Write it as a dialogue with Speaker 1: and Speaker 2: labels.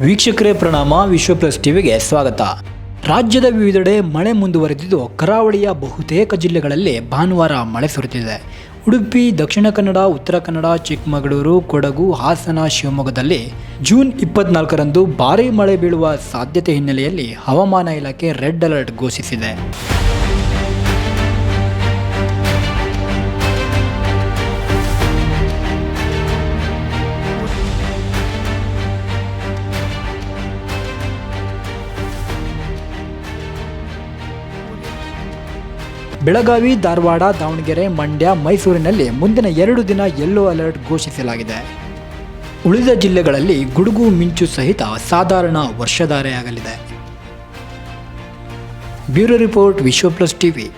Speaker 1: ವೀಕ್ಷಕರೇ ಪ್ರಣಾಮ, ವಿಶ್ವ ಪ್ಲಸ್ ಟಿವಿಗೆ ಸ್ವಾಗತ. ರಾಜ್ಯದ ವಿವಿಧೆಡೆ ಮಳೆ ಮುಂದುವರೆದಿದ್ದು, ಕರಾವಳಿಯ ಬಹುತೇಕ ಜಿಲ್ಲೆಗಳಲ್ಲಿ ಭಾನುವಾರ ಮಳೆ ಸುರಿದಿದೆ. ಉಡುಪಿ, ದಕ್ಷಿಣ ಕನ್ನಡ, ಉತ್ತರ ಕನ್ನಡ, ಚಿಕ್ಕಮಗಳೂರು, ಕೊಡಗು, ಹಾಸನ, ಶಿವಮೊಗ್ಗದಲ್ಲಿ ಜೂನ್ ಇಪ್ಪತ್ನಾಲ್ಕರಂದು ಭಾರೀ ಮಳೆ ಬೀಳುವ ಸಾಧ್ಯತೆ ಹಿನ್ನೆಲೆಯಲ್ಲಿ ಹವಾಮಾನ ಇಲಾಖೆ ರೆಡ್ ಅಲರ್ಟ್ ಘೋಷಿಸಿದೆ. ಬೆಳಗಾವಿ, ಧಾರವಾಡ, ದಾವಣಗೆರೆ, ಮಂಡ್ಯ, ಮೈಸೂರಿನಲ್ಲಿ ಮುಂದಿನ ಎರಡು ದಿನ ಯೆಲ್ಲೋ ಅಲರ್ಟ್ ಘೋಷಿಸಲಾಗಿದೆ. ಉಳಿದ ಜಿಲ್ಲೆಗಳಲ್ಲಿ ಗುಡುಗು, ಮಿಂಚು ಸಹಿತ ಸಾಧಾರಣ ವರ್ಷಧಾರೆಯಾಗಲಿದೆ. Bureau report Vishwa plus TV.